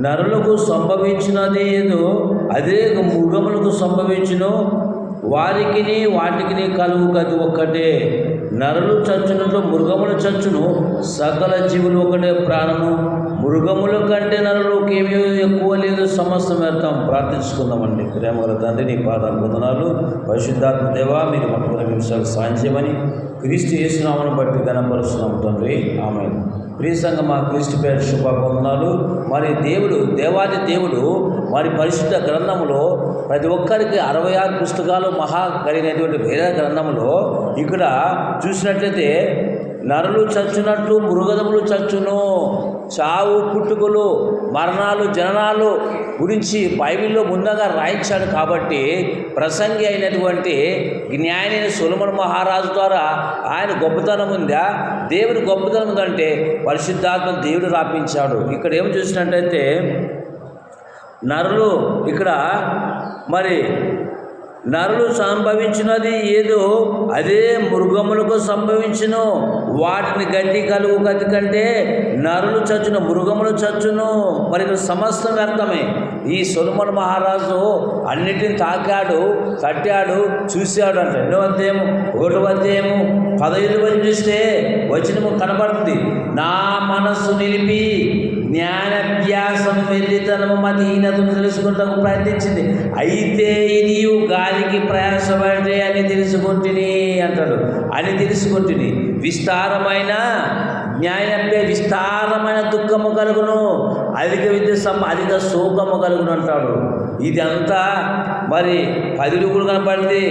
నరులకు సంభవించినది ఏదో అదే మృగములకు సంభవించును వారికిని వాటికిని కలుగు గది ఒక్కటే. నరులు చచ్చునట్లు మృగములు చచ్చును సకల జీవులు ఒకటే ప్రాణము. మృగముల కంటే నరులకు ఏమీ ఎక్కువ లేదు సమస్తం వ్యర్థం. ప్రార్థించుకుందామండి. ప్రేమగల తండ్రి నీ పాదాలు పొందనాలు పరిశుద్ధాత్మ దేవా మీరు మాకు కొన్ని నిమిషాలు క్రీస్తు చేసినామని బట్టి గణపరుస్తున్నాం తండ్రి. ఆమె ప్రియసంగ మా క్రీస్తు పేరు శుభాబంధనాలు మరి దేవుడు దేవాది దేవుడు మరి పరిశుద్ధ గ్రంథములో ప్రతి ఒక్కరికి అరవై ఆరు పుస్తకాలు మహా కలిగినటువంటి వేద గ్రంథంలో ఇక్కడ చూసినట్లయితే నరులు చచ్చునట్లు మృగదములు చచ్చును. చావు పుట్టుకలు మరణాలు జననాలు గురించి బైబిల్లో ముందుగా రాయించాడు కాబట్టి ప్రసంగి అయినటువంటి జ్ఞానైన సులమన్ మహారాజు ద్వారా ఆయన గొప్పతనం ఉందా? దేవుని గొప్పతనం ఉందంటే పరిశుద్ధాత్మ దేవుడు రాపించాడు. ఇక్కడ ఏం చూసినట్టయితే నరులు ఇక్కడ మరి నరులు సంభవించినది ఏదో అదే మృగములకు సంభవించును. వాటిని గడ్డి కలుగు గతి కంటే నరులు చచ్చును మృగములు చచ్చును. మరి సమస్త సమస్తం వ్యర్థమే. ఈ సొలమన్ మహారాజు అన్నిటిని తాకాడు తట్టాడు చూశాడు అంటే రెండో అధ్యాయము ఒకటో అధ్యాయము పదహైదు వరకు చూస్తే వచనము కనబడుతుంది. నా మనస్సు నిలిపి జ్ఞానాభ్యాసం వెళ్ళితనము మదీనతను తెలుసుకుంటకు ప్రయత్నించింది. అయితే ఇది గాలికి ప్రయాసపడే అని తెలుసుకుంటుని అంటాడు. అని తెలుసుకుంటుని. విస్తారమైన న్యాయపే విస్తారమైన దుఃఖము కలుగును. అధిక విద్య సమ అధిక శోకము కలుగును అంటాడు ఇదంతా మరి పది రూపులు కనపడింది.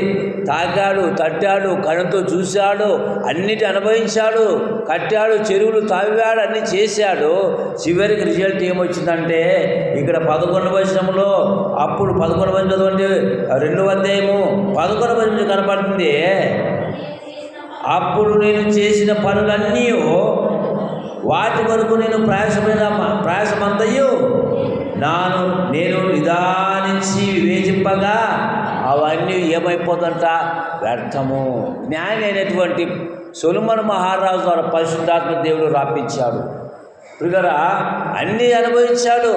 తాకాడు తట్టాడు కళ్ళతో చూశాడు అన్నిటి అనుభవించాడు కట్టాడు చెరువులు తాగాడు అన్ని చేశాడు. చివరికి రిజల్ట్ ఏమొచ్చిందంటే ఇక్కడ పదకొండు వచనంలో అప్పుడు పదకొండు వచనం చదవండి. రెండు అధ్యాయము పదకొండు వచనం కనపడుతుంది. అప్పుడు నేను చేసిన పనులన్నీ వాటి వరకు నేను ప్రయాసమైన ప్రయాసమంతయు నాను నేను నిదానించి వివేచింపగా అవన్నీ ఏమైపోతుంట వ్యర్థము. జ్ఞాని అయినటువంటి సొలుమన్ మహారాజు ద్వారా పరిశుద్ధాత్మ దేవుడు రాపించాడు. ప్రిగరా అన్నీ అనుభవించాడు.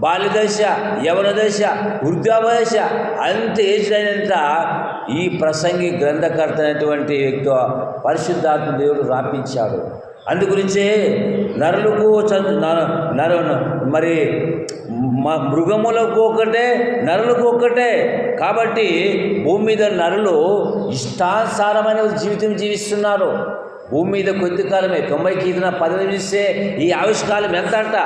బాల్యదశ యవన దశ వృద్ధావదశ అంత ఏజ్ అయినంత ఈ ప్రసంగి గ్రంథకర్త అయినటువంటి వ్యక్తి పరిశుద్ధాత్మ దేవుడు రాపించాడు. అందుగురించే నరులకు చ- నర మరి మా మృగములకు ఒకటే నరులకు ఒకటే కాబట్టి భూమి మీద నరులు ఇష్టానుసారమైన జీవితం జీవిస్తున్నారు. భూమి మీద కొద్ది కాలమే తొంభై కీర్తన పదవి ఈ ఆవిష్కాలం ఎంత అంట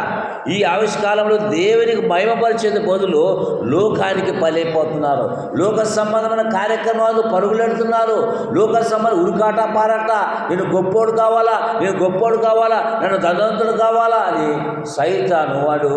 ఈ ఆవిష్కాలంలో దేవునికి మహిమపరిచేది బదులు లోకానికి పలైపోతున్నారు లోక సంబంధమైన కార్యక్రమాలు పరుగులెడుతున్నారు లోక సంబంధం ఉరికాట పారట నేను గొప్పోడు కావాలా? నేను గొప్పోడు కావాలా? నన్ను ధనవంతుడు కావాలా? అని సైతాను వాడు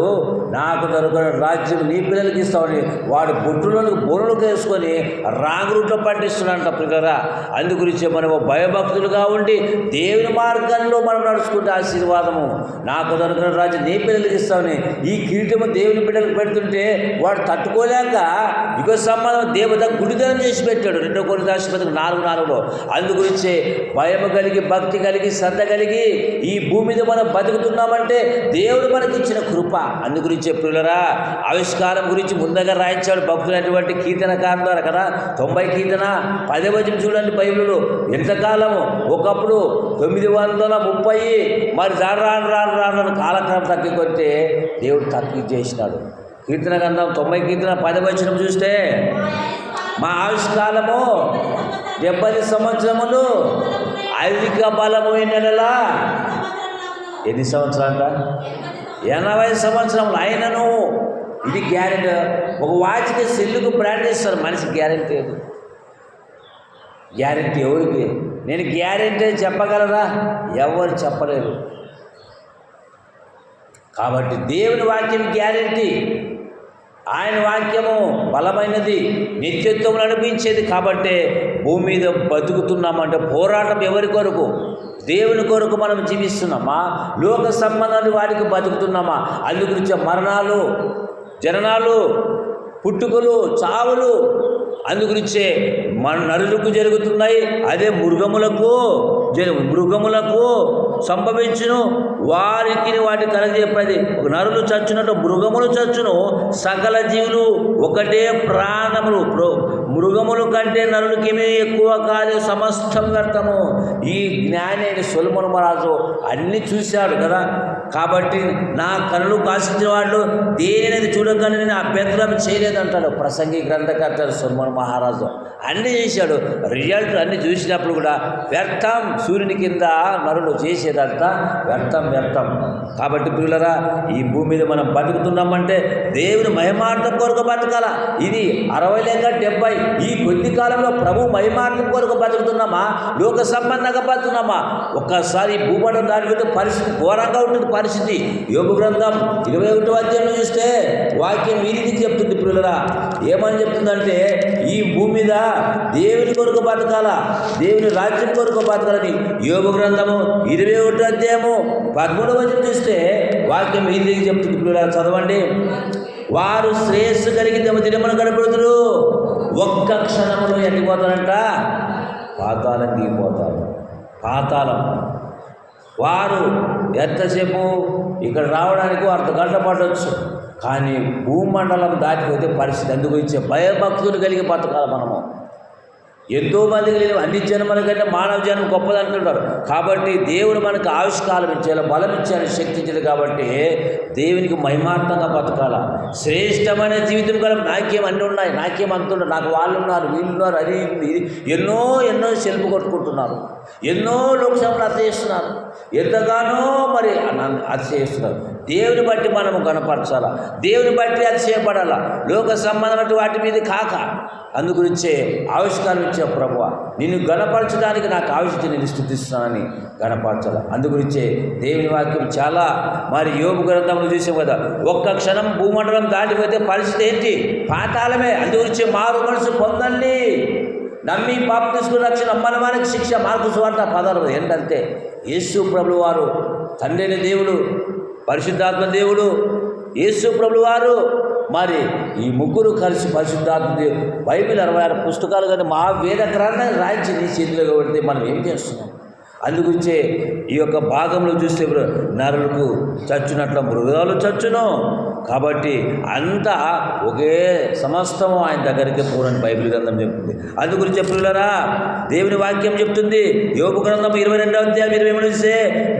నాకు దొరకని రాజ్యం నీ పిల్లలకి ఇస్తామని వాడు బొట్టులను బొరులకు వేసుకొని రాంగ్ రూట్లో పట్టిస్తున్నాడంట పిల్లరా అందు గురించి మనము భయభక్తులుగా ఉండి దేవుని మార్గంలో మనం నడుచుకుంటే ఆశీర్వాదము. నాకు దొరికిన రాజు నీ పిల్లలకి ఇస్తామని ఈ కిరీటము దేవుని బిడ్డలకు పెడుతుంటే వాడు తట్టుకోలేక యుగ సంబంధం దేవత గుడిదనం చేసి పెట్టాడు. రెండో కొన్ని దాచిపెట్టుకు నాలుగు నాలుగులో. అందు గురించే భయం కలిగి భక్తి కలిగి శ్రద్ధ కలిగి ఈ భూమి మీద మనం బతుకుతున్నామంటే దేవుడు మనకి ఇచ్చిన కృప అందుగురించే పిల్లరా ఆవిష్కారం గురించి ముందుగా రాయించాడు భక్తులైనటువంటి కీర్తనకారుల ద్వారా కదా. తొంభై కీర్తన పదే వచనం చూడండి బైబిల్లో. ఎంతకాలము? ఒకప్పుడు తొమ్మిది వందల ముప్పై మరి రాను రాను రాను రాను కాలక్రమం తగ్గికొస్తే దేవుడు తగ్గి చేసినాడు. కీర్తన గంధం తొంభై కీర్తన పది వచ్చిన చూస్తే మా ఆవిష్కాలము డెబ్బై సంవత్సరములు అధిక బలమైన నెలలా? ఎన్ని సంవత్సరాలంట? ఎనభై సంవత్సరములు అయినను. ఇది గ్యారెంటీ. ఒక వాచ్కి సెల్లుకు బ్రాండ్ ఇస్తారు మనిషి గ్యారెంటీ గ్యారెంటీ ఎవరికి? నేను గ్యారెంటీ అని చెప్పగలరా? ఎవరు చెప్పలేరు. కాబట్టి దేవుని వాక్యం గ్యారెంటీ. ఆయన వాక్యము బలమైనది నిత్యత్వం నడిపించేది కాబట్టే భూమి మీద బతుకుతున్నామంటే పోరాటం ఎవరి కొరకు? దేవుని కొరకు మనం జీవిస్తున్నామా? లోక సంబంధాలు వారికి బతుకుతున్నామా? అందు మరణాలు జననాలు పుట్టుకలు చావులు అందుగురించే మన నరులకు జరుగుతున్నాయి. అదే మృగములకు జరు మృగములకు సంభవించును. వారికి వాటి కలగజెప్పది నరులు చచ్చునట్టు మృగములు చచ్చును. సకల జీవులు ఒకటే ప్రాణములు. మృగములు కంటే నరులకేమీ ఎక్కువ కాదు సమస్తం వ్యర్థము. ఈ జ్ఞాని అయిన సొలమును మహారాజు అన్ని చూశాడు కదా. కాబట్టి నా కనులు కాసించిన వాళ్ళు దేనినది చూడగానే నేను అభ్యంతరం చేయలేదంటాడు ప్రసంగి గ్రంథకర్త సొలమును మహారాజు. అన్ని చేశాడు. రిజల్ట్ అన్ని చూసినప్పుడు కూడా వ్యర్థం సూర్యుని కింద నరులు చేసేదంతా వ్యర్థం వ్యర్థం. కాబట్టి పిల్లరా ఈ భూమి మీద మనం బతుకుతున్నామంటే దేవుని మహిమార్థం కొరకు బతకాల. ఇది అరవై లేక డెబ్బై. ఈ కొద్ది కాలంలో ప్రభు మహిమార్థం కొరకు బతుకుతున్నామా? లోక సంబంధంగా బతుకున్నామా ఒక్కసారి భూపడ భూపటం పరిస్థితి ఘోరంగా ఉంటుంది పరిస్థితి. యోగు గ్రంథం ఇరవై ఒకటో అధ్యాయంలో చూస్తే వాక్యం ఈ రీతికి చెప్తుంది పిల్లరా. ఏమని చెప్తుందంటే ఈ భూమి మీద దేవుని కొరకు బతకాల దేవుని రాజ్యం కొరకు బతకాలని. యోగ గ్రంథము ఇరవై ఒకటో అధ్యాయము పదమూడవ వచనం చూస్తే వాక్యం ఈ రీతికి చెప్తుంది పిల్లరా. చదవండి. వారు శ్రేయస్సు కలిగి తమ దినమును గడపడుతురు ఒక్క క్షణంలో ఎండిపోతారంట. పాతాళం దిగిపోతారు. పాతాళం. వారు ఎంతసేపు ఇక్కడ రావడానికి అర్ధ గంట పడవచ్చు కానీ భూమండలం దాటిపోతే పరిస్థితి అందుకు ఇచ్చే భయభక్తులు కలిగి బతకాలి మనము. ఎంతో మందికి లేదు అన్ని జన్మల కంటే మానవ జన్మ గొప్పది అంటుంటారు. కాబట్టి దేవుడు మనకు ఆవిష్కారం ఇచ్చేలా బలం ఇచ్చాడు శక్తి ఇచ్చాడు కాబట్టి దేవునికి మహిమార్థంగా బతకాల. శ్రేష్టమైన జీవితం కల నాకేం అన్నీ ఉన్నాయి. నాకేం అంతుండవు నాకు వాళ్ళు ఉన్నారు వీళ్ళు ఉన్నారు అది ఇది ఎన్నో ఎన్నో సెల్ఫ్ కొట్టుకుంటున్నారు. ఎన్నో లోకసభలు అర్థం ఎంతగానో మరి అన- అతిశయిస్తున్నారు. దేవుని బట్టి మనము కనపరచాల దేవుని బట్టి అది అతిశయపడాలా? లోక సంబంధమైన వాటి మీద కాక. అందుగురించే ఆవిష్కారం ఇచ్చే ప్రభువ నిన్ను గణపరచడానికి నాకు ఆవిష్కరి నేను స్థుతిస్తున్నానని గణపరచాల? అందుగురించే దేవుని వాక్యం చాలా మరి యోగు గ్రంథంలో చూసాం కదా ఒక్క క్షణం భూమండలం దాటిపోతే పరిస్థితి ఏంటి? పాతాళమే. అందుగురించే మారు మనసు పొందండి. నమ్మి పాప తీసుకుని రక్షణ నమ్మని వారికి శిక్ష మార్పు స్వార్థ పదాలు ఏంటంటే యేసు ప్రభు వారు తండ్రిని దేవుడు పరిశుద్ధాత్మ దేవుడు యేసు ప్రభులు వారు మరి ఈ ముగ్గురు కలిసి పరిశుద్ధాత్మ దేవుడు బైబిల్ అరవై ఆరు పుస్తకాలు కానీ మా వేద గ్రంథాన్ని రాయించి నీ చేతిలో పెడితే మనం ఏం చేస్తున్నాం? అందుగురించే ఈ యొక్క భాగంలో చూస్తే నరులకు చచ్చునట్ల మృగాలు చచ్చును కాబట్టి అంతా ఒకే సమస్తము ఆయన దగ్గరికి పూరని బైబిల్ గ్రంథం చెప్తుంది. అందుగురించి చెప్పులరా దేవుని వాక్యం చెప్తుంది. యోగు గ్రంథం ఇరవై రెండవ అధ్యాయం ఇరవై మూడు చూస్తే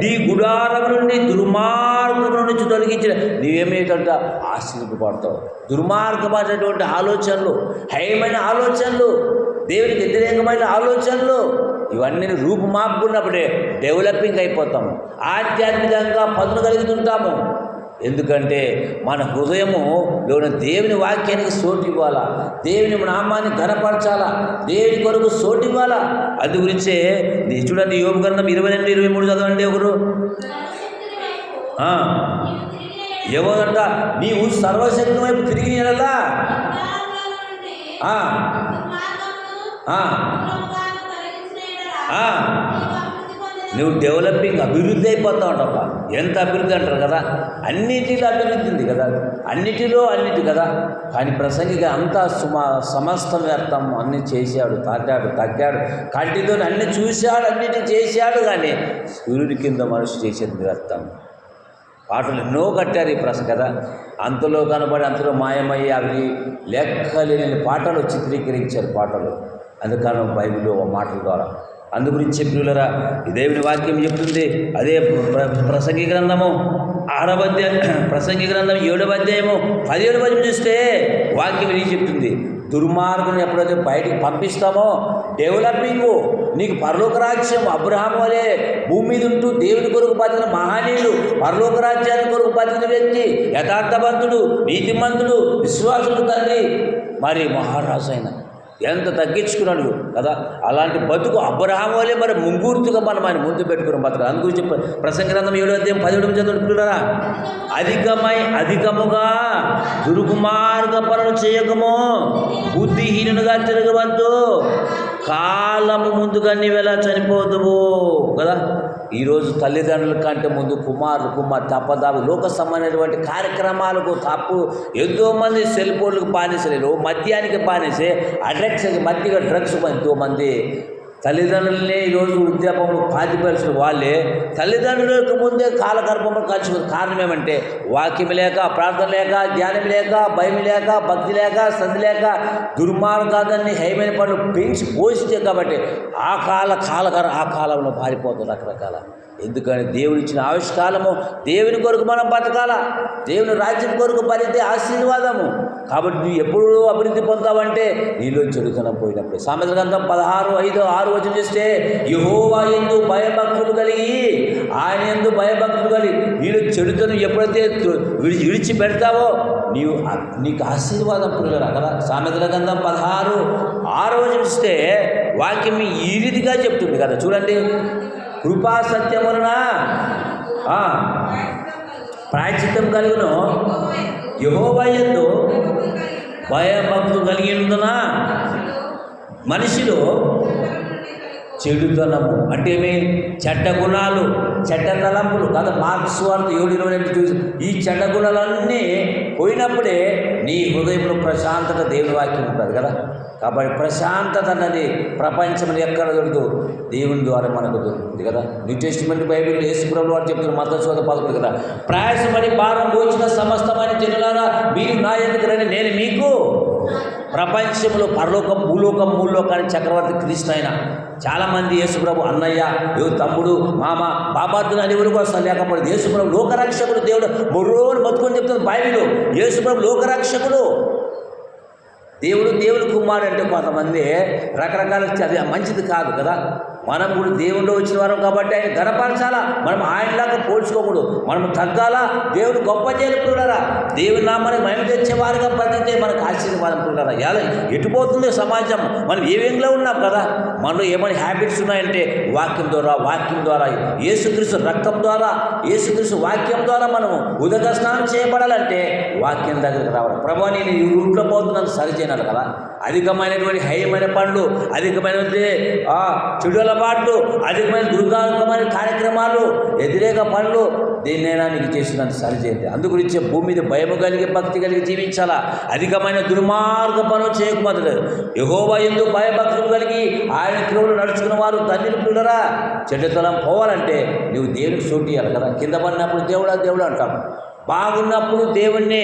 నీ గుడారం నుండి దుర్మార్గముల నుంచి తొలగించిన నీవేమేటంట ఆశ్చర్యపడతావు దుర్మార్గమైనటువంటి ఆలోచనలు హయమైన ఆలోచనలు దేవునికి వ్యతిరేకమైన ఆలోచనలు ఇవన్నీ రూపుమాపుకున్నప్పుడే డెవలపింగ్ అయిపోతాము. ఆధ్యాత్మికంగా పదును కలుగుతుంటాము ఎందుకంటే మన హృదయము లోని దేవుని వాక్యానికి సోటు ఇవ్వాలా? దేవుని నామాన్ని ఘనపరచాలా? దేవుని కొరకు సోటు ఇవ్వాలా? అందు గురించే నీ చూడండి యోగ గ్రంథం ఇరవై రెండు ఇరవై మూడు చదవండి ఒకరు. ఎవరంట? నీవు సర్వశక్తి వైపు తిరిగి నెలలా ఆ, నువ్వు డెవలపింగ్ అభివృద్ధి అయిపోతా ఉంటావు ఎంత అభివృద్ధి అంటారు కదా? అన్నిటిలో అభివృద్ధి ఉంది కదా? అన్నిటిలో అన్నిటి కదా? కానీ ప్రసంగిగా అంతా సుమా సమస్తం వ్యర్థం అన్ని చేశాడు తాకాడు తగ్గాడు. కంటితో అన్ని చూశాడు అన్నిటి చేశాడు కానీ సూర్యుడి కింద మనిషి చేసేది వ్యర్థం. పాటలు ఎన్నో కట్టారు ఈ ప్రస కదా? అంతలో కనబడి అంతలో మాయమయ్యి అవి లెక్కలేని పాటలు చిత్రీకరించారు పాటలు. అందుకని బైబిల్లో ఆ మాటల ద్వారా అందుగురించి ప్రియులరా ఈ దేవుని వాక్యం చెప్తుంది. అదే ప్ర- ప్రసంగి గ్రంథము ఆరవ అధ్యాయం ప్రసంగి గ్రంథం ఏడవ అధ్యాయము పదిహేడు పద్యం చూస్తే వాక్యం ఇది చెప్తుంది. దుర్మార్గుని ఎప్పుడైతే బయటికి పంపిస్తామో డెవలపింగ్ నీకు పరలోక రాజ్యం అబ్రహాం వలే భూమి మీద ఉంటూ దేవుని కొరకు బతికిన మహనీయుడు పరలోక రాజ్యాన్ని కొరకు బతికిన వ్యక్తి యథార్థవంతుడు నీతిమంతుడు విశ్వాసుడు తండ్రి మరి మహారాజు అయిన ఎంత తగ్గించుకున్నాడు కదా? అలాంటి బతుకు అబ్రహాం వల్లే మరి ముంగూర్తిగా మనం ఆయన ముందు పెట్టుకున్నాం. బతుకు అందుకు చెప్ప ప్రసంగ గ్రంథం ఏడో అధ్యాయం పదిహేడు చదువుకుంటున్నారా అధికమై అధికముగా దుర్గుమార్గ పనులు చేయకము. బుద్ధిహీనుగా తిరగవద్దు. కాలము ముందుగా నీవెలా చనిపోదువు? కదా? ఈరోజు తల్లిదండ్రుల కంటే ముందు కుమారులు కుమార్ తప్పదాపు లోక సంబంధించినటువంటి కార్యక్రమాలకు తప్పు ఎంతోమంది సెల్ ఫోన్లకు బానిసలేరు మద్యానికి బానిసే అడ్రక్స్కి మధ్యగా డ్రగ్స్ ఎంతోమంది తల్లిదండ్రులనే ఈరోజు ఉద్యాపంలో పాతిపరిచిన వాళ్ళే తల్లిదండ్రులకు ముందే కాలగర్భంలో కలిసి కారణం ఏమంటే వాక్యం లేక ప్రార్థన లేక ధ్యానం లేక భయం లేక భక్తి లేక సంధి లేక దుర్మార్గాన్ని హైమైన పనులు పెంచి పోషించే కాబట్టి ఆ కాల కాలగర ఆ కాలంలో పారిపోతుంది రకరకాల. ఎందుకని దేవుడు ఇచ్చిన ఆవిష్కాలము దేవుని కొరకు మనం బతకాల? దేవుని రాజ్యం కొరకు పలితే ఆశీర్వాదము. కాబట్టి నువ్వు ఎప్పుడు అభివృద్ధి పొందావంటే నీలో చెడుతనం పోయినప్పుడు. సామెత గ్రంథం పదహారు ఐదు ఆరు వచ్చిన చూస్తే యహోవా ఎందు భయభక్తులు కలిగి ఆయన ఎందు భయభక్తులు కలిగి. నీలో చెడుతను ఎప్పుడైతే విడిచి పెడతావో నీవు నీకు ఆశీర్వాదం పురుగరా కదా సామెతల గ్రంథం పదహారు ఆరు వచ్చిన చూస్తే వాక్యం ఈ రీతిగా చెప్తుంది కదా. చూడండి. కృపా సత్యం వలన ప్రాయచిత్తం కలుగును. యహోవయందు భయభక్తులు కలిగి ఉందనా మనిషిలో చెడుతనము. అంటే ఏమి? చెడ్డ గుణాలు చెడ్డ తలంపులు. కదా మార్క్స్ వార్త ఏడు ఇరవై రెండు చూసి ఈ చెడ్డ గుణాలన్నీ పోయినప్పుడే నీ హృదయంలో ప్రశాంతత దేవుని వాక్యం ఉంటుంది కదా. కాబట్టి ప్రశాంతత అన్నది ప్రపంచం ఎక్కడ దొరకదు? దేవుని ద్వారా మనకు దొరుకుతుంది కదా? న్యూ టెస్ట్మెంట్ బైబిల్ యేసుప్రభులు వారు చెప్తున్న మత శోధ పదకొండు కదా? ప్రయాసపడి భారం పోచిన సమస్తమైన జనులారా మీరు నా ఎందుకు రండి? నేను మీకు ప్రపంచంలో పరలోకం భూలోకం భూలోకానికి చక్రవర్తి క్రీస్తు అయిన చాలామంది యేసుప్రభు అన్నయ్య తమ్ముడు మామ బాబాద్దులు అని ఎవరు అసలు లేకపోతే యేసుప్రభు లోకరక్షకుడు దేవుడు. మొర్రోని బతుకొని చెప్తుంది బైబిల్. యేసుప్రభు లోకరక్షకుడు. దేవుడు దేవుడు కుమారుడు అంటే కొంతమంది రకరకాల అది మంచిది కాదు కదా. మనం కూడా దేవుడిలో వచ్చిన వారం కాబట్టి ఆయన గనపరచాలా మనం ఆయనలాగా పోల్చుకోకూడదు. మనం తగ్గాలా? దేవుడు గొప్ప చేయలేపుడారా దేవుని నామాన్ని మహిమ తెచ్చేవారుగా బతికితే మనకు ఆశీర్వాదం పుడారా ఎలా? ఎటుపోతుంది సమాజం? మనం ఏ విధంగా ఉన్నాం కదా? మనలో ఏమైనా హ్యాబిట్స్ ఉన్నాయంటే వాక్యం ద్వారా వాక్యం ద్వారా యేసుక్రీస్తు రక్తం ద్వారా యేసుక్రీస్తు వాక్యం ద్వారా మనము ఉదక స్నానం చేయబడాలంటే వాక్యం దగ్గరికి రావాలి. ప్రభా నేను ఈ రూట్లో పోతున్నాను సరి కదా? అధికమైనటువంటి హైమైన పనులు అధికమైనటువంటి చెడుల చెడు అధికమైన దుర్గాత్మకమైన కార్యక్రమాలు వ్యతిరేక పనులు దేన్నైనా నీకు చేసినంత సరిచేయండి అందుకు అందుగురించి భూమి మీద భయము కలిగి భక్తి కలిగి జీవించాలా? అధికమైన దుర్మార్గ పనులు చేయకూడదు యహోవా ఎందుకు భయభక్తులు కలిగి ఆయన క్రియలు నడుచుకున్న వారు తల్లిని పిల్లరా? చెడ్డతలం పోవాలంటే నువ్వు దేవునికి సోటియాలి కదా కింద పడినప్పుడు దేవుడా దేవుడు అంటాం బాగున్నప్పుడు దేవుణ్ణి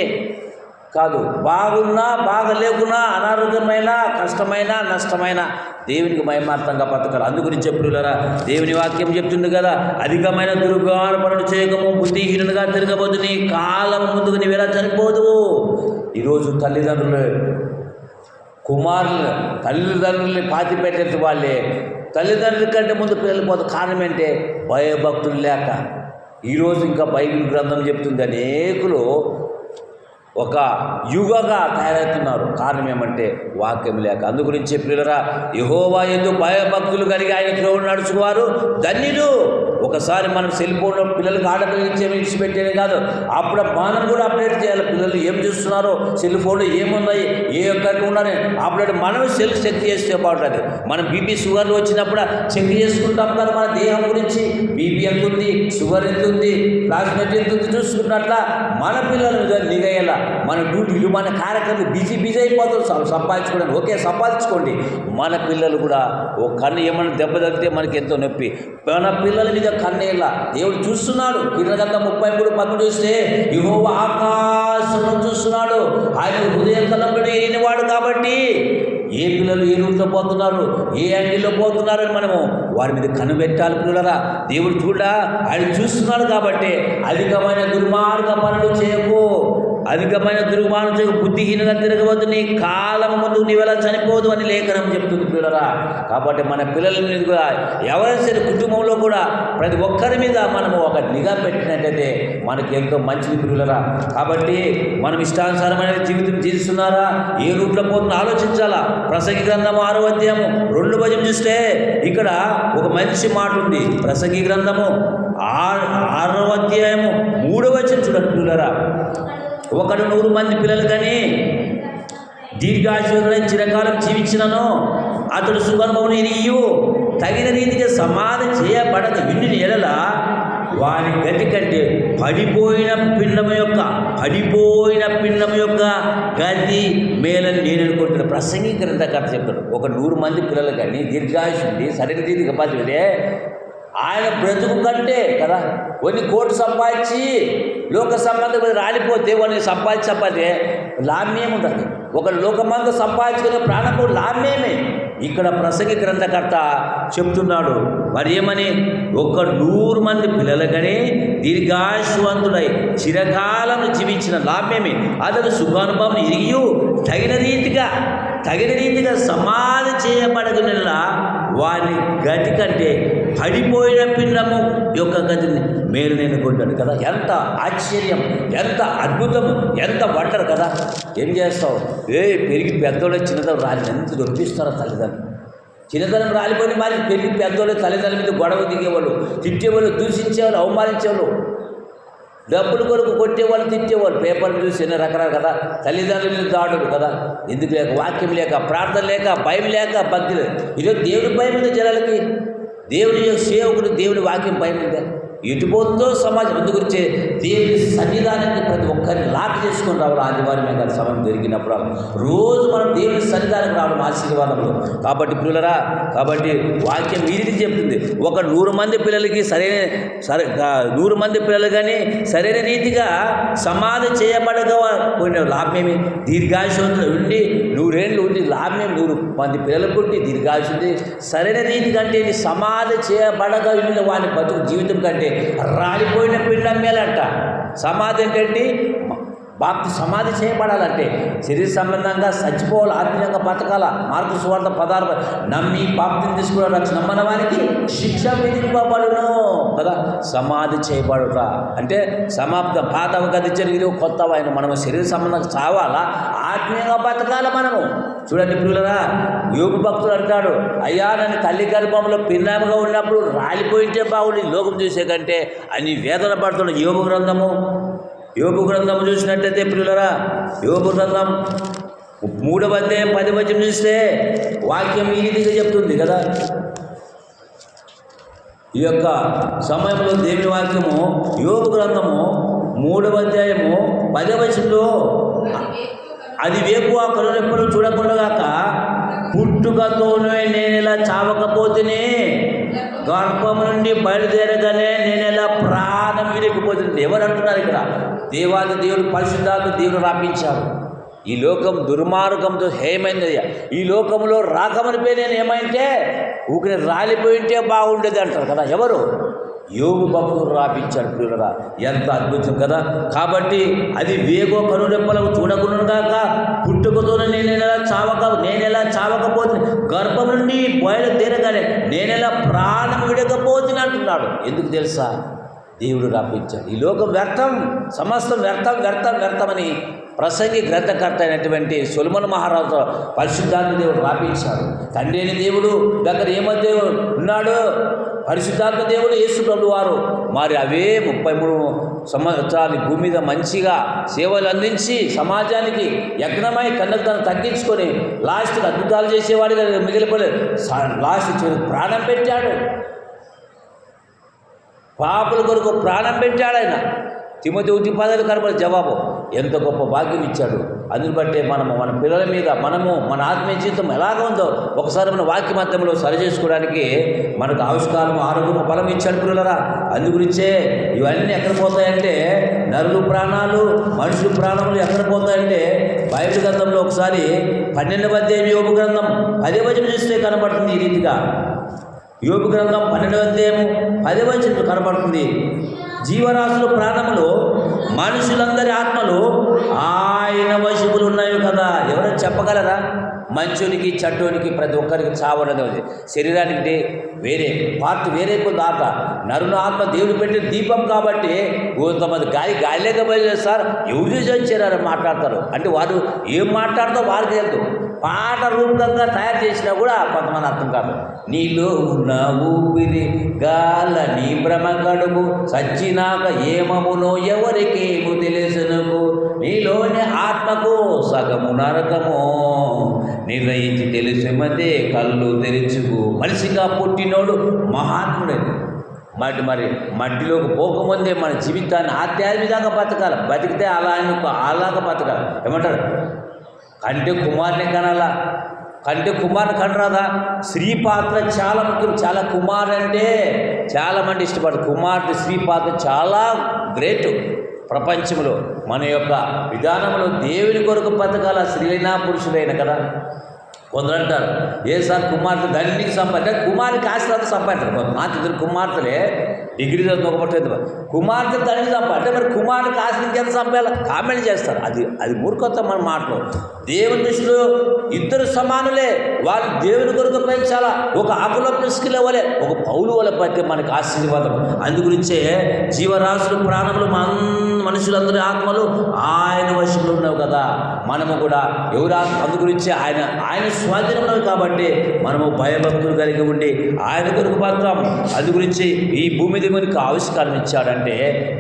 కాదు. బాగున్నా బాగా లేకున్నా అనారోగ్యమైన కష్టమైన నష్టమైన దేవునికి మహిమార్థంగా బతకాలి. అందు గురించి చెప్పులరా దేవుని వాక్యం చెప్తుంది కదా అధికమైన దుర్గాన పనులు చేయకము బుద్ధిహీనుగా తిరగబోదు నీ కాలం ముందుకు నీవు ఎలా చనిపోదు? ఈరోజు తల్లిదండ్రులు కుమారులు తల్లిదండ్రుల్ని పాతి పెట్టేది వాళ్ళే. తల్లిదండ్రుల కంటే ముందు పిల్లలు కారణం ఏంటే? భయభక్తులు లేక. ఈరోజు ఇంకా బైబిల్ గ్రంథం చెప్తుంది అనేకులు ఒక యుగగా తయారవుతున్నారు. కారణం ఏమంటే వాక్యం లేక. అందుగురించి పిల్లరా యహోవా ఎందు భయభక్తులు కలిగి ఆయన క్రౌడు నడుచుకువారు ధన్యులు. ఒకసారి మనం సెల్ ఫోన్లో పిల్లలకి ఆడపిల్లలు ఇచ్చే విడిచిపెట్టేది కాదు. అప్పుడు మనం కూడా అప్డేట్ చేయాలి. పిల్లలు ఏం చూస్తున్నారో సెల్ ఫోన్లో ఏమున్నాయి ఏ ఒక్కటి ఉన్నారని అప్డేట్ మనం సెల్ చెక్ చేస్తే బాగుంటుంది. మనం బీపీ షుగర్లు వచ్చినప్పుడు చెక్ చేసుకుంటాం కదా మన దేహం గురించి. బీపీ ఎంత ఉంది షుగర్ ఎంత ఉంది ప్లాస్మెట్ ఎంత ఉంది చూసుకున్నట్ల మన పిల్లలు నిగయ్యేలా. మన డ్యూటీలు మన కార్యక్రమాలు బిజీ బిజీ అయిపోతారు సంపాదించుకోవడానికి ఓకే సంపాదించుకోండి. మన పిల్లలు కూడా ఓ కన్ను ఏమైనా దెబ్బ తగిలితే మనకి ఎంతో నొప్పి. మన పిల్లల మీద కన్నేళ్ళ. దేవుడు చూస్తున్నాడు. పిల్లలంత ముప్పై మూడు పన్ను చూస్తే ఇహో ఆకాశం చూస్తున్నాడు. ఆయన హృదయం తలంపుడు వాడు కాబట్టి ఏ పిల్లలు ఏ రూట్లో పోతున్నారు? ఏ యాంగిల్లో పోతున్నారని మనము వారి మీద కనుబెట్టాలి పిల్లరా దేవుడు చూడా? ఆయన చూస్తున్నాడు కాబట్టి అధికమైన దుర్మార్గ పనులు చేయకు. అధికమైన దుర్మార్గం చేయకు. బుద్ధిహీనంగా తిరగవద్దు. నీ కాలం ముందు నీవెలా చనిపోదు అని లేఖనం చెప్తుంది పిల్లరా కాబట్టి మన పిల్లల మీద కూడా ఎవరైనా సరే కుటుంబంలో కూడా ప్రతి ఒక్కరి మీద మనము ఒక నిఘా పెట్టినట్టయితే మనకి ఎంతో మంచిది పిల్లరా కాబట్టి మనం ఇష్టానుసారమైన జీవితం జీవిస్తున్నారా? ఏ రూట్లో పోతుందో ఆలోచించాలా? ప్రసంగి గ్రంథము ఆరో అధ్యాయము రెండు భజం చూస్తే ఇక్కడ ఒక మంచి మాట ఉంది. ప్రసంగి గ్రంథము ఆ- ఆరో అధ్యాయము మూడవ వచనం చూడండి పిల్లరా ఒకడు నూరు మంది పిల్లలు కానీ దీర్ఘాశులై చిరకాలం జీవించినను అతడు సుగర్భమును ఇయ్యు తగిన రీతిగా సమాధి చేయబడదు విండిన ఎడల వారి గతి కంటే పడిపోయిన పిండం యొక్క పడిపోయిన పిండం యొక్క గది మేలని నేను అనుకుంటున్నాను ప్రసంగి గ్రంథకర్త చెప్తాడు ఒక నూరు మంది పిల్లలు కానీ దీర్ఘాయుష్ సరైన రీతిగా పదివిడే ఆయన బ్రతుకు కంటే కదా కొన్ని కోట్లు సంపాదించి లోక సంబంధం రాలిపోతే వాళ్ళని సంపాదించి సంపాదితే లాభ్యం ఉంటుంది ఒక లోకమందు సంపాదించుకునే ప్రాణము లాభ్యమే ఇక్కడ ప్రసంగి గ్రంథకర్త చెప్తున్నాడు మరి ఏమని ఒక నూరు మంది పిల్లలకనే కానీ దీర్ఘాశ్వంతుడై చిరకాలం జీవించిన లాభ్యమే అతడు సుఖానుభవం ఇరియు తగిన రీతిగా తగిన రీతిగా సమాధి చేయబడగల వారి గతి కంటే పడిపోయిన పిండము యొక్క గతిని మేలు నేనుకుంటాడు కదా. ఎంత ఆశ్చర్యం ఎంత అద్భుతం ఎంత వండరు కదా. ఏం చేస్తావు? ఏ పెరిగి పెద్దోళ్ళు చిన్నతనం రాలి ఎంత దొరికిస్తారో తల్లిదండ్రులు? చిన్నతనం రాలిపోయి మరి పెరిగి పెద్దోళ్ళు తల్లిదండ్రుల మీద గొడవ దిగేవాళ్ళు తిట్టేవాళ్ళు దూషించేవాళ్ళు అవమానించేవాళ్ళు. డబ్బులు కొరకు కొట్టేవాళ్ళు తిట్టేవాళ్ళు. పేపర్లు చూసి ఎన్నో రకరకాల కదా. తల్లిదండ్రుల దాడులు కదా. ఎందుకు లేక? వాక్యం లేక ప్రార్థన లేక భయం లేక భక్తి లేదు. ఈరోజు దేవుడి భయం ఉంది జనాలకి? దేవుని యొక్క సేవకుడు దేవుని వాక్యం భయం ఉందా? ఎటుపోతుందో సమాజం అందు గురించి దేవుని సన్నిధానాన్ని ప్రతి ఒక్కరిని లాక్ చేసుకొని రావడం ఆదివారమే కాదు సమయం దొరికినప్పుడు రోజు మనం దేవుని సన్నిధానం రావడం ఆశీర్వాదంలో. కాబట్టి పిల్లరా కాబట్టి వాక్యం ఈ చెప్తుంది. ఒక నూరు మంది పిల్లలకి సరైన సరే నూరు మంది పిల్లలు కానీ సరైన రీతిగా సమాధి చేయబడక పోయిన లాభమేమి? దీర్ఘాయుషంలో ఉండి నూరేళ్ళు ఉండి లాభమేమి? నూరు మంది పిల్లలు పుట్టి దీర్ఘాయుష సరైన రీతి కంటే సమాధి చేయబడక ఉండిన వాని బతుకు జీవితం కంటే రాలిపోయిన పిండం మేలంట. సమాధి ఏంటంటే బాప్తి సమాధి చేయబడాలంటే శరీర సంబంధంగా చచ్చిపోవాలి ఆత్మీయంగా బతకాల. మార్పు సువార్త పదార్థ నమ్మి బాప్తిని తీసుకున్న రక్షణ నమ్మని వారికి శిక్ష విధింపబడును కదా. సమాధి చేయబడుట. అంటే సమాప్త పాత గది ఇది కొత్త ఆయన మనము శరీర సంబంధంగా చావాలా? ఆత్మీయంగా బతకాల మనము. చూడండి పిల్లరా. యోగు భక్తుడు అంటాడు అయ్యా నన్ను తల్లి గర్భంలో పిన్నామగా ఉన్నప్పుడు రాలిపోయింటే బాగుంది లోకం చూసే కంటే అని వేదన పడుతున్న యోగు గ్రంథము. యోగు గ్రంథము చూసినట్టయితే పిల్లరా యోగు గ్రంథం మూడవ అధ్యాయం పది వచనం చూస్తే వాక్యం ఈ రీతిగా చెప్తుంది కదా. ఈ యొక్క సమయంలో దేవుని వాక్యము యోగు గ్రంథము మూడవ అధ్యాయము పదవ వచనంలో అది వేపు ఆ కనురెప్పలు చూడకుండాక పుట్టుకతోనే నేను ఇలా చావకపోతేనే గర్భం నుండి బయలుదేరగానే నేను ఎలా ప్రాణం విరిగిపోతుంది. ఎవరు అంటున్నారు ఇక్కడ? దేవాది దేవుడు పరిశుద్ధాత్మ దేవుడు రాపించారు. ఈ లోకం దుర్మార్గంతో హేమైంది. ఈ లోకంలో రాకమనిపై నేను ఏమైంటే ఊరికి రాలిపోయింటే బాగుండేది అంటారు కదా ఎవరు? యోగు భక్తుడు రాపించాడు పిల్లరా. ఎంత అద్భుతం కదా. కాబట్టి అది వేగో కనురెప్పలకు చూడకుండాక పుట్టుకతోనే నేను ఎలా చావక నేను ఎలా చావకపోతే గర్భం నుండి బయలుదేరగానే నేను నేనెలా ప్రాణం విడకపోతుంది అంటున్నాడు ఎందుకు తెలుసా? దేవుడు రాపించాడు. ఈ లోకం వ్యర్థం సమస్తం వ్యర్థం వ్యర్థం వ్యర్థమని ప్రసంగి గ్రంథకర్త అయినటువంటి సొలమన మహారాజు పరిశుద్ధాన్ని దేవుడు రాపించాడు. తండ్రి దేవుడు దగ్గర ఏమో ఉన్నాడు? పరిశుద్ధాత్మ దేవుడు యేసు ప్రభు వారు. మరి అవే ముప్పై మూడు సంవత్సరాలు భూమి మీద మంచిగా సేవలు అందించి సమాజానికి యజ్ఞమై కన్నుకు తను తగ్గించుకొని లాస్ట్కి అద్భుతాలు చేసేవాడిగా మిగిలిపోలేదు. లాస్ట్ చివరికి ప్రాణం పెట్టాడు. పాపుల కొరకు ప్రాణం పెట్టాడు ఆయన. తిమ్మతి ఒకటి పదాలు జవాబు ఎంత గొప్ప భాగ్యం ఇచ్చాడు. అందుని బట్టే మనము మన పిల్లల మీద మనము మన ఆత్మీయ జీవితం ఎలాగ ఉందో ఒకసారి మన వాక్య మధ్యంలో సరి చేసుకోవడానికి మనకు ఆవిష్కారం ఆరోగ్యం బలం ఇచ్చాడు పిల్లలరా. అందు గురించే ఇవన్నీ ఎక్కడ పోతాయంటే నరులు ప్రాణాలు మనుషులు ప్రాణములు ఎక్కడ పోతాయంటే బైబిల్ గ్రంథంలో ఒకసారి పన్నెండవ అధ్యాయం యోగ గ్రంథం పదే వచనం చూస్తే కనబడుతుంది ఈ రీతిగా. యోగ గ్రంథం పన్నెండవ అధ్యాయం పదే వచనం కనబడుతుంది. జీవరాశుల ప్రాణములు మనుషులందరి ఆత్మలు ఆయన వశువులు ఉన్నాయి కదా? ఎవరైనా చెప్పగలరా? మంచునికి చెడ్డోనికి ప్రతి ఒక్కరికి చావన్నది ఉంది. శరీరానికి వేరే పార్ట్ వేరే కొంత ఆత్మ నరుని ఆత్మ దేవుడు పెట్టిన దీపం కాబట్టి కొంతమంది గాలి గాలిలేక బయలుదేరు సార్ ఎవరు చేశారని మాట్లాడతారు. అంటే వారు ఏం మాట్లాడతారో వారికి తెలుసు. పాట రూపకంగా తయారు చేసినా కూడా కొంతమంది అర్థం కాదు. నీలో ఉన్న ఊపిరి గాల నీ భ్రమ కడుపు సచ్చినాక ఏమమునో ఎవరికేమో తెలుసునకు. నీలోని ఆత్మకు సగము నరకము నిర్ణయించి తెలిసిమతే కళ్ళు తెరుచుకు మనిషిగా పుట్టినోడు మహాత్ముడని. మరి మరి మట్టిలోకి పోకముందే మన జీవితాన్ని ఆధ్యాత్మికంగా బతకాలి. బతికితే అలా అనుకో అలాగా బతకాలి. ఏమంటారు? కంటే కుమార్ని కనాలా. కంటే కుమార్ని కనరాదా? స్త్రీ పాత్ర చాలా ముఖ్యం. చాలా కుమార్ అంటే చాలా మంది ఇష్టపడతారు కుమార్తె స్త్రీ పాత్ర చాలా గ్రేట్ ప్రపంచంలో. మన యొక్క విధానంలో దేవుని కొరకు బతకాల స్త్రీలైనా పురుషులైన కదా? కొందరు అంటారు ఏ సార్ కుమార్తె దండికి సంపాదించారు కుమారికి ఆశీర్వాద సంపాదించారు. మా ఇద్దరు కుమార్తెలే డిగ్రీ చదువుకోబట్టలేదు కుమార్తె తండ్రి చంప అంటే మరి కుమారుడు కాసిన కింద చంపేలా కామెంట్ చేస్తారు. అది అది మూర్ఖత్వం మన మాటలు. దేవుని దృష్టిలో ఇద్దరు సమానులే. వాళ్ళు దేవుని కొరకు పెంచాలా? ఒక అకుల పిసుకుల వలె ఒక పౌలు వలె పడితే మనకి ఆశీర్వాదం. అందు గురించే జీవరాశులు ప్రాణములు మన మనుషులందరి ఆత్మలు ఆయన వశంలో ఉన్నావు కదా. మనము కూడా ఎవరు అందుగురించి అందు గురించి ఆయన ఆయన స్వాధీనంలో కాబట్టి మనము భయభక్తులు కలిగి ఉండి ఆయన కొరకు బతాం అందు గురించి ఈ భూమి మనకు ఆవిష్కారం ఇచ్చాడంటే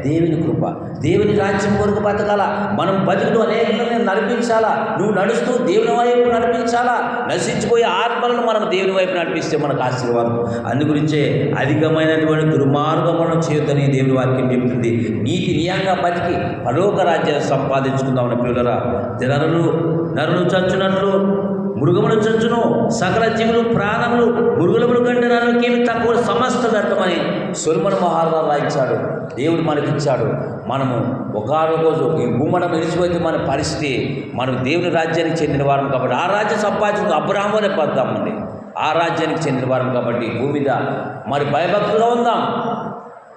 దేవుని కృప. దేవుని రాజ్యం కొరకు బతకాల? మనం బతుకులు అనేకలను నడిపించాలా? నువ్వు నడుస్తూ దేవుని వైపు నడిపించాలా? నశించిపోయే ఆత్మలను మనం దేవుని వైపు నడిపిస్తే మనకు ఆశీర్వాదం. అందు గురించే అధికమైనటువంటి దుర్మార్గం మనం చేయొద్దని దేవుని వాక్యం చెప్తుంది. నీతి నియంగా బతికి పరోక రాజ్యాన్ని సంపాదించుకుందామని పిల్లరా. నరులు నరులు చచ్చునట్లు మృగములు చచ్చును సకల జీవులు ప్రాణములు మృగులములు కంటే నరులకేమి తక్కువ సమస్త వ్యర్థమని సురమణ మహారాజు రాయించాడు దేవుడు మనకిచ్చాడు. మనము ఒకనొక రోజు ఈ భూమడం విడిచిపోతే మన పరిస్థితి. మనం దేవుని రాజ్యానికి చెందిన వారం కాబట్టి ఆ రాజ్యం సంపాదించుకు అబ్రాహ్మణే పద్దామండి ఆ రాజ్యానికి చెందిన వారం కాబట్టి భూమి మీద మరి భయభక్తులుగా ఉందాం.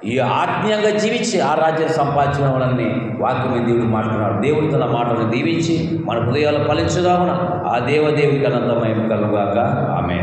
ఈ ఆత్మీయంగా జీవించి ఆ రాజ్యాన్ని సంపాదించిన వాళ్ళని వాక్యం దేవుడు మాట్లాడాడు దేవుడు తన మాటలను దీవించి మన హృదయాలు ఫలించుదామున ఆ దేవదేవుడికి అనంతమైన కలుగాక. ఆమె